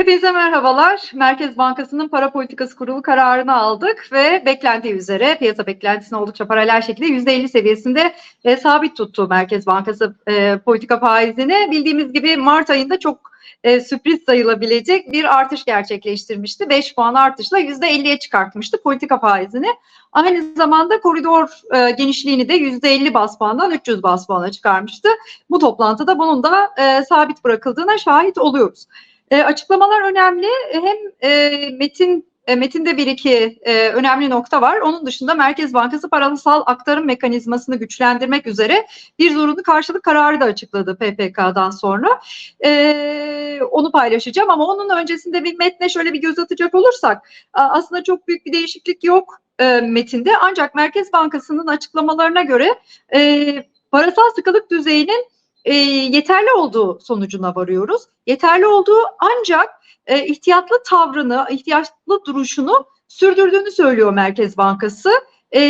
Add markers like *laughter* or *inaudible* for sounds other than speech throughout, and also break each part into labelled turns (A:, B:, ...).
A: Hepinize merhabalar. Merkez Bankası'nın para politikası kurulu kararını aldık ve beklentiği üzere piyasa beklentisine oldukça paralel şekilde %50 seviyesinde e, sabit tuttu Merkez Bankası e, politika faizini. Bildiğimiz gibi Mart ayında çok e, sürpriz sayılabilecek bir artış gerçekleştirmişti. 5 puan artışla %50'ye çıkartmıştı politika faizini. Aynı zamanda koridor e, genişliğini de %50 bas puandan 300 bas puana çıkarmıştı. Bu toplantıda bunun da e, sabit bırakıldığına şahit oluyoruz. E, açıklamalar önemli. Hem e, Metin e, metinde bir iki e, önemli nokta var. Onun dışında Merkez Bankası parasal aktarım mekanizmasını güçlendirmek üzere bir zorunlu karşılık kararı da açıkladı PPK'dan sonra. E, onu paylaşacağım ama onun öncesinde bir metne şöyle bir göz atacak olursak aslında çok büyük bir değişiklik yok e, metinde. Ancak Merkez Bankası'nın açıklamalarına göre e, parasal sıkılık düzeyinin e, yeterli olduğu sonucuna varıyoruz. Yeterli olduğu ancak e, ihtiyatlı tavrını, ihtiyatlı duruşunu sürdürdüğünü söylüyor Merkez Bankası. E,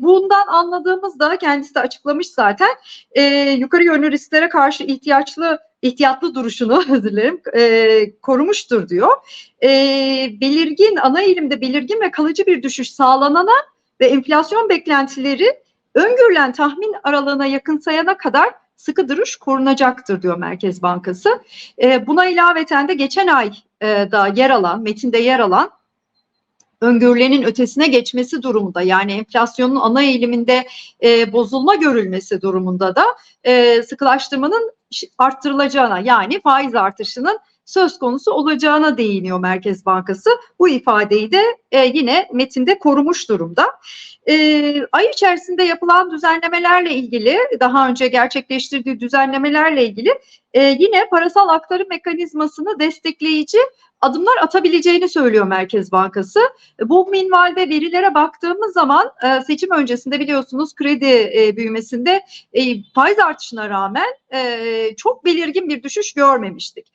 A: bundan anladığımızda kendisi de açıklamış zaten e, yukarı yönlü risklere karşı ihtiyaçlı ihtiyatlı duruşunu *laughs* dilerim e, korumuştur diyor. E, belirgin ana eğilimde belirgin ve kalıcı bir düşüş sağlanana ve enflasyon beklentileri öngörülen tahmin aralığına yakınsayana kadar sıkı duruş korunacaktır diyor Merkez Bankası. E, buna ilaveten de geçen ay e, da yer alan, metinde yer alan öngörülenin ötesine geçmesi durumunda yani enflasyonun ana eğiliminde e, bozulma görülmesi durumunda da e, sıkılaştırmanın arttırılacağına yani faiz artışının söz konusu olacağına değiniyor Merkez Bankası. Bu ifadeyi de e, yine metinde korumuş durumda. E, ay içerisinde yapılan düzenlemelerle ilgili, daha önce gerçekleştirdiği düzenlemelerle ilgili e, yine parasal aktarım mekanizmasını destekleyici adımlar atabileceğini söylüyor Merkez Bankası. Bu minvalde verilere baktığımız zaman e, seçim öncesinde biliyorsunuz kredi e, büyümesinde e, faiz artışına rağmen çok belirgin bir düşüş görmemiştik.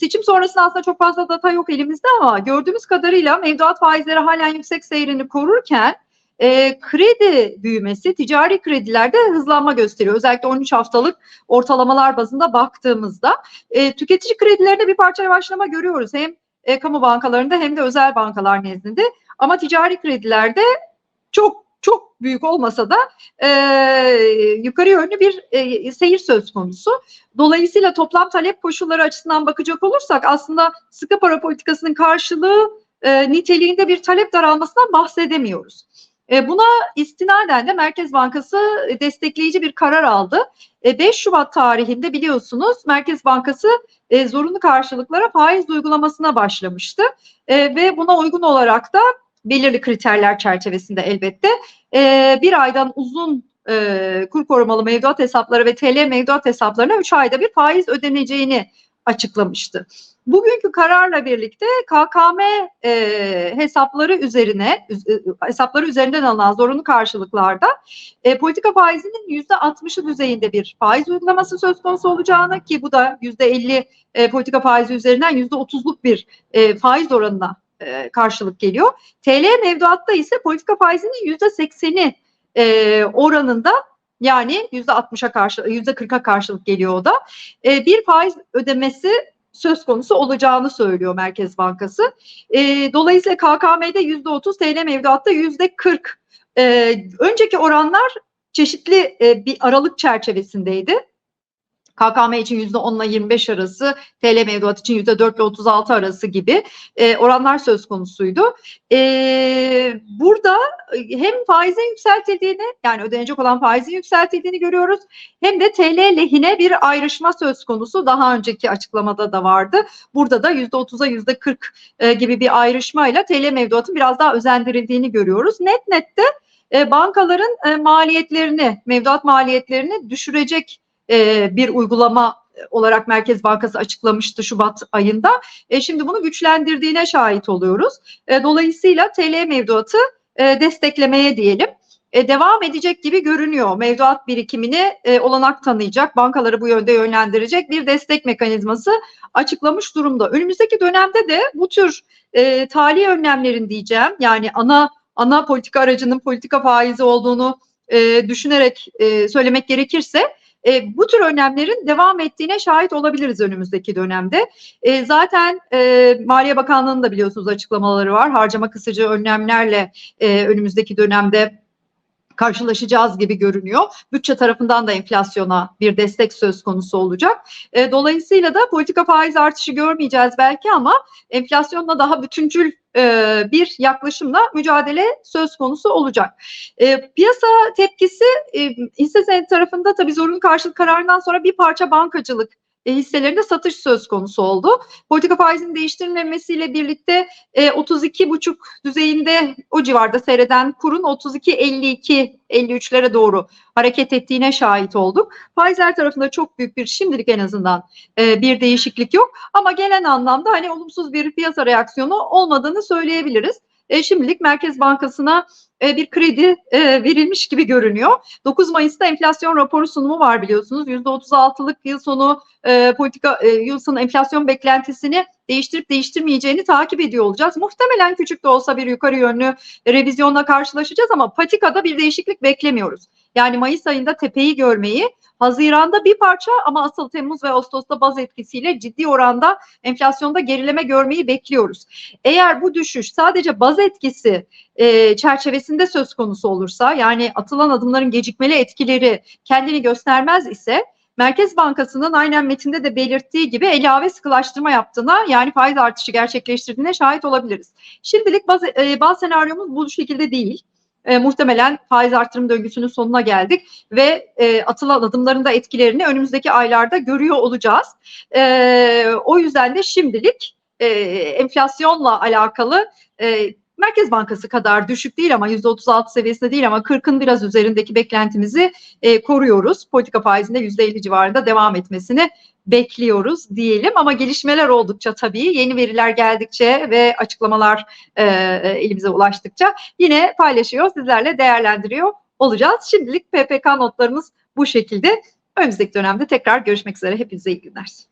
A: Seçim sonrasında aslında çok fazla data yok elimizde ama gördüğümüz kadarıyla mevduat faizleri halen yüksek seyrini korurken e, kredi büyümesi ticari kredilerde hızlanma gösteriyor. Özellikle 13 haftalık ortalamalar bazında baktığımızda e, tüketici kredilerinde bir parça yavaşlama görüyoruz. Hem e, kamu bankalarında hem de özel bankalar nezdinde. Ama ticari kredilerde çok çok büyük olmasa da e, yukarı yönlü bir e, seyir söz konusu. Dolayısıyla toplam talep koşulları açısından bakacak olursak aslında sıkı para politikasının karşılığı e, niteliğinde bir talep daralmasından bahsedemiyoruz. E, buna istinaden de Merkez Bankası destekleyici bir karar aldı. 5 e, Şubat tarihinde biliyorsunuz Merkez Bankası e, zorunlu karşılıklara faiz uygulamasına başlamıştı. Ve buna uygun olarak da belirli kriterler çerçevesinde elbette bir aydan uzun kur korumalı mevduat hesapları ve TL mevduat hesaplarına 3 ayda bir faiz ödeneceğini açıklamıştı. Bugünkü kararla birlikte KKM e, hesapları üzerine e, hesapları üzerinden alınan zorunlu karşılıklarda e, politika faizinin yüzde 60'ı düzeyinde bir faiz uygulaması söz konusu olacağını ki bu da yüzde 50 e, politika faizi üzerinden yüzde 30'luk bir e, faiz oranına e, karşılık geliyor. TL mevduatta ise politika faizinin yüzde 80'i e, oranında yani yüzde 60'a karşı yüzde 40'a karşılık geliyor o da. E, bir faiz ödemesi söz konusu olacağını söylüyor Merkez Bankası. E, dolayısıyla KKM'de yüzde otuz, TL mevduatta yüzde kırk. E, önceki oranlar çeşitli e, bir aralık çerçevesindeydi. KKM için yüzde 10 ile 25 arası, TL mevduat için yüzde 4 ile 36 arası gibi e, oranlar söz konusuydu. E, burada hem faizin yükseltildiğini yani ödenecek olan faizin yükseltildiğini görüyoruz hem de TL lehine bir ayrışma söz konusu daha önceki açıklamada da vardı. Burada da yüzde 30'a yüzde 40 e, gibi bir ayrışmayla TL mevduatın biraz daha özendirildiğini görüyoruz. Net nette e, bankaların e, maliyetlerini, mevduat maliyetlerini düşürecek e, bir uygulama olarak Merkez Bankası açıklamıştı Şubat ayında. E, şimdi bunu güçlendirdiğine şahit oluyoruz. E, dolayısıyla TL mevduatı e, desteklemeye diyelim e, devam edecek gibi görünüyor. Mevduat birikimini e, olanak tanıyacak, bankaları bu yönde yönlendirecek bir destek mekanizması açıklamış durumda. Önümüzdeki dönemde de bu tür e, tali önlemlerin diyeceğim yani ana ana politika aracının politika faizi olduğunu e, düşünerek e, söylemek gerekirse E, bu tür önlemlerin devam ettiğine şahit olabiliriz önümüzdeki dönemde. E, zaten e, Maliye Bakanlığı'nın da biliyorsunuz açıklamaları var. Harcama kısıcı önlemlerle e, önümüzdeki dönemde karşılaşacağız gibi görünüyor. Bütçe tarafından da enflasyona bir destek söz konusu olacak. E, dolayısıyla da politika faiz artışı görmeyeceğiz belki ama enflasyonla daha bütüncül e, bir yaklaşımla mücadele söz konusu olacak. E, piyasa tepkisi e, hisse senedi tarafında tabii zorunlu karşılık kararından sonra bir parça bankacılık e, hisselerinde satış söz konusu oldu. Politika faizinin değiştirilmemesiyle birlikte e, 32,5 düzeyinde o civarda seyreden kurun 32-52 53'lere doğru hareket ettiğine şahit olduk. Faizler tarafında çok büyük bir şimdilik en azından e, bir değişiklik yok ama gelen anlamda hani olumsuz bir piyasa reaksiyonu olmadığını söyleyebiliriz. E, şimdilik Merkez Bankası'na e, bir kredi e, verilmiş gibi görünüyor. 9 Mayıs'ta enflasyon raporu sunumu var biliyorsunuz. %36'lık yıl sonu e, politika e, yıl sonu enflasyon beklentisini değiştirip değiştirmeyeceğini takip ediyor olacağız. Muhtemelen küçük de olsa bir yukarı yönlü revizyonla karşılaşacağız ama patikada bir değişiklik beklemiyoruz. Yani Mayıs ayında tepeyi görmeyi, Haziran'da bir parça ama asıl Temmuz ve Ağustos'ta baz etkisiyle ciddi oranda enflasyonda gerileme görmeyi bekliyoruz. Eğer bu düşüş sadece baz etkisi e, çerçevesinde söz konusu olursa yani atılan adımların gecikmeli etkileri kendini göstermez ise Merkez Bankası'nın aynen metinde de belirttiği gibi ilave sıkılaştırma yaptığına yani faiz artışı gerçekleştirdiğine şahit olabiliriz. Şimdilik bazı, e, bazı senaryomuz bu şekilde değil. E, muhtemelen faiz artırım döngüsünün sonuna geldik ve e, atılan adımların da etkilerini önümüzdeki aylarda görüyor olacağız. E, o yüzden de şimdilik e, enflasyonla alakalı e, Merkez Bankası kadar düşük değil ama %36 seviyesinde değil ama 40'ın biraz üzerindeki beklentimizi e, koruyoruz. Politika faizinde %50 civarında devam etmesini bekliyoruz diyelim ama gelişmeler oldukça tabii yeni veriler geldikçe ve açıklamalar e, elimize ulaştıkça yine paylaşıyor sizlerle değerlendiriyor olacağız. Şimdilik PPK notlarımız bu şekilde. Önümüzdeki dönemde tekrar görüşmek üzere. Hepinize iyi günler.